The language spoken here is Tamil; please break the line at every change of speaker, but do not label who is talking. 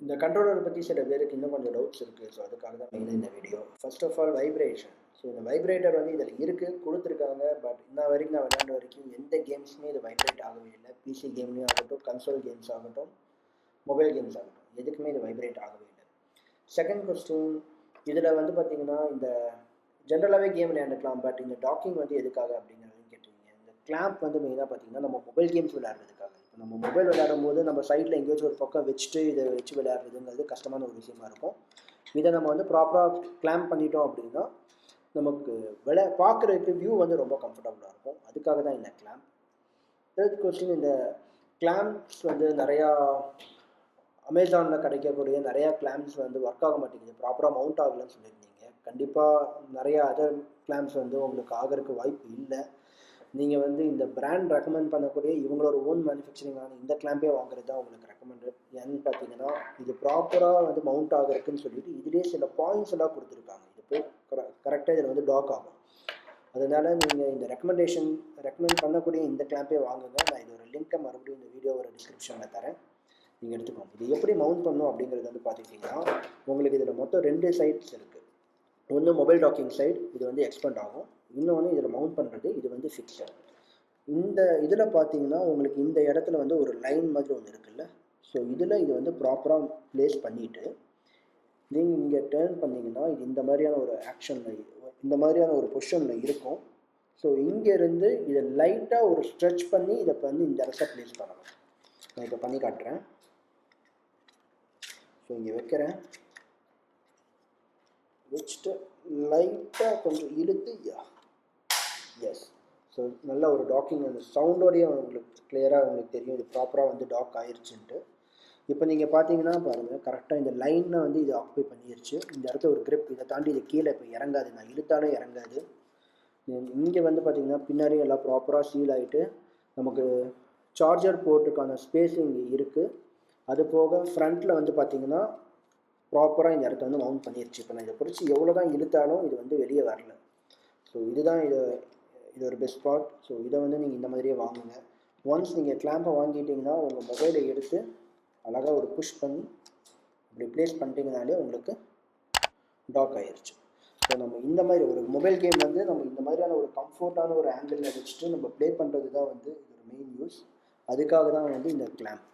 இந்த கண்ட்ரோலரை பற்றி சில பேருக்கு இன்னும் கொஞ்சம் டவுட்ஸ் இருக்குது ஸோ அதுக்காக தான் மெயினாக இந்த video first of all vibration so இந்த வைப்ரேட்டர் வந்து இதில் இருக்குது கொடுத்துருக்காங்க. பட் இன்ன வரைக்கும் நான் விளையாண்ட வரைக்கும் எந்த கேம்ஸுமே இது வைப்ரேட் ஆகவே இல்லை. பிசி கேம்லேயும் ஆகட்டும் கன்சோல் கேம்ஸ் ஆகட்டும் மொபைல் கேம்ஸ் ஆகட்டும் எதுக்குமே இது வைப்ரேட் ஆகவே இல்லை. செகண்ட் கொஸ்டின் இதில் வந்து பார்த்தீங்கன்னா இந்த ஜென்ரலாகவே கேம் விளையாண்டுக்கலாம். பட் இந்த டாக்கிங் வந்து எதுக்காக அப்படிங்கிறதையும் கேட்டிருக்கீங்க. இந்த கிளாம்ப் வந்து மெயினாக பார்த்தீங்கன்னா நம்ம மொபைல் கேம்ஸ் விளையாடுறதுக்காக. நம்ம மொபைல் விளையாடும் போது நம்ம சைடில் எங்கேயாச்சும் ஒரு பக்கம் வச்சுட்டு இதை வச்சு விளையாடுறதுங்கிறது கஷ்டமான ஒரு விஷயமா இருக்கும். இதை நம்ம வந்து ப்ராப்பராக கிளாம்ப் பண்ணிட்டோம் அப்படின்னா நமக்கு விளை பார்க்குறதுக்கு வியூ வந்து ரொம்ப கம்ஃபர்டபுளாக இருக்கும். அதுக்காக தான் இந்த கிளாம்ப் தேர்ட் கொஸ்டின் இந்த கிளாம்ப்ஸ் வந்து நிறையா அமேசானில் கிடைக்கக்கூடிய நிறையா கிளாம்ஸ் வந்து ஒர்க் ஆக மாட்டேங்குது. ப்ராப்பராக மவுண்ட் ஆகலைன்னு சொல்லியிருந்தீங்க. கண்டிப்பாக நிறையா அதர் கிளாம்ஸ் வந்து உங்களுக்கு ஆகிறதுக்கு வாய்ப்பு இல்லை. நீங்கள் வந்து இந்த பிராண்ட் ரெக்கமெண்ட் பண்ணக்கூடிய இவங்களோட ஓன் மேனுஃபேக்சரிங்கான இந்த கிளாம்பே வாங்குறது தான் உங்களுக்கு ரெக்கமெண்டட் ஏன்னு பார்த்தீங்கன்னா இது ப்ராப்பராக வந்து மவுண்ட் ஆகிருக்குன்னு சொல்லிட்டு இதுலேயே சில பாயிண்ட்ஸ் எல்லாம் கொடுத்துருக்காங்க. இது போய் கரெக்டாக இதில் வந்து டாக் ஆகும். அதனால் நீங்கள் இந்த ரெக்கமெண்டேஷன் ரெக்கமெண்ட் பண்ணக்கூடிய இந்த கிளாம்பே வாங்குங்க. நான் இது ஒரு லிங்க்கை மறுபடியும் இந்த வீடியோவோட டிஸ்கிரிப்ஷனில் தரேன். நீங்கள் எடுத்துக்கோங்க. இது எப்படி மவுண்ட் பண்ணும் அப்படிங்கிறது வந்து பார்த்துக்கிட்டிங்கன்னா உங்களுக்கு இதில் மொத்தம் ரெண்டு சைட்ஸ் இருக்குது ஒன்று மொபைல் டாக்கிங் சைட் இது வந்து எக்ஸ்பெண்ட் ஆகும். இன்னொன்று இதில் மவுண்ட் பண்ணுறது இது வந்து ஃபிக்ஸர் இந்த இதில் பார்த்தீங்கன்னா உங்களுக்கு இந்த இடத்துல வந்து ஒரு லைன் மாதிரி ஒன்று இருக்குல்ல? ஸோ இதில் இது வந்து ப்ராப்பராக ப்ளேஸ் பண்ணிவிட்டு நீங்கள் இங்கே டேர்ன் பண்ணிங்கன்னா இது இந்த மாதிரியான ஒரு ஆக்ஷனில் இந்த மாதிரியான ஒரு பொசிஷனில் இருக்கும். ஸோ இங்கேருந்து இதை லைட்டாக ஒரு ஸ்ட்ரெச் பண்ணி இதை வந்து இந்த இடத்துல ப்ளேஸ் பண்ணணும். நான் இப்போ பண்ணி காட்டுறேன். ஸோ இங்கே வைக்கிறேன். வச்சுட்டு லைட்டாக கொஞ்சம் இழுத்து எஸ் ஸோ நல்ல ஒரு டாக்கிங் அந்த சவுண்டோடைய உங்களுக்கு கிளியராக உங்களுக்கு தெரியும். இது ப்ராப்பராக வந்து டாக் ஆயிடுச்சுன்ட்டு இப்போ நீங்கள் பார்த்தீங்கன்னா பாருங்கள் கரெக்டாக இந்த லைனை வந்து இது ஆக்குபை பண்ணிடுச்சு இந்த இடத்துல ஒரு கிரிப் இதை தாண்டி இது கீழே இப்போ இறங்காது. நான் இழுத்தாலும் இறங்காது. இங்கே வந்து பார்த்தீங்கன்னா பின்னாடி எல்லாம் ப்ராப்பராக சீல் ஆகிட்டு நமக்கு சார்ஜர் போர்ட்டுக்கான ஸ்பேஸ் இங்கே இருக்குது அது போக ஃப்ரண்ட்டில் வந்து பார்த்தீங்கன்னா ப்ராப்பராக இந்த இடத்த வந்து மவுண்ட் பண்ணிடுச்சு இப்போ நான் இதை பிடிச்சி எவ்வளோ தான் இழுத்தாலும் இது வந்து வெளியே வரல. ஸோ இதுதான் இதை இது ஒரு பெஸ்ட் பார்ட் ஸோ இதை வந்து நீங்கள் இந்த மாதிரியே வாங்குங்க. ஒன்ஸ் நீங்கள் கிளாம்பை வாங்கிட்டீங்கன்னா உங்கள் மொபைலை எடுத்து அழகாக ஒரு புஷ் பண்ணி இப்படி ப்ளேஸ் பண்ணிட்டீங்கனாலே உங்களுக்கு டாக் ஆயிடுச்சு ஸோ நம்ம இந்த மாதிரி ஒரு மொபைல் கேம் வந்து நம்ம இந்த மாதிரியான ஒரு கம்ஃபர்ட்டான ஒரு ஆங்கிளில் வச்சுட்டு நம்ம ப்ளே பண்ணுறது தான் வந்து ஒரு மெயின் யூஸ் அதுக்காக தான் வந்து இந்த கிளாம்ப்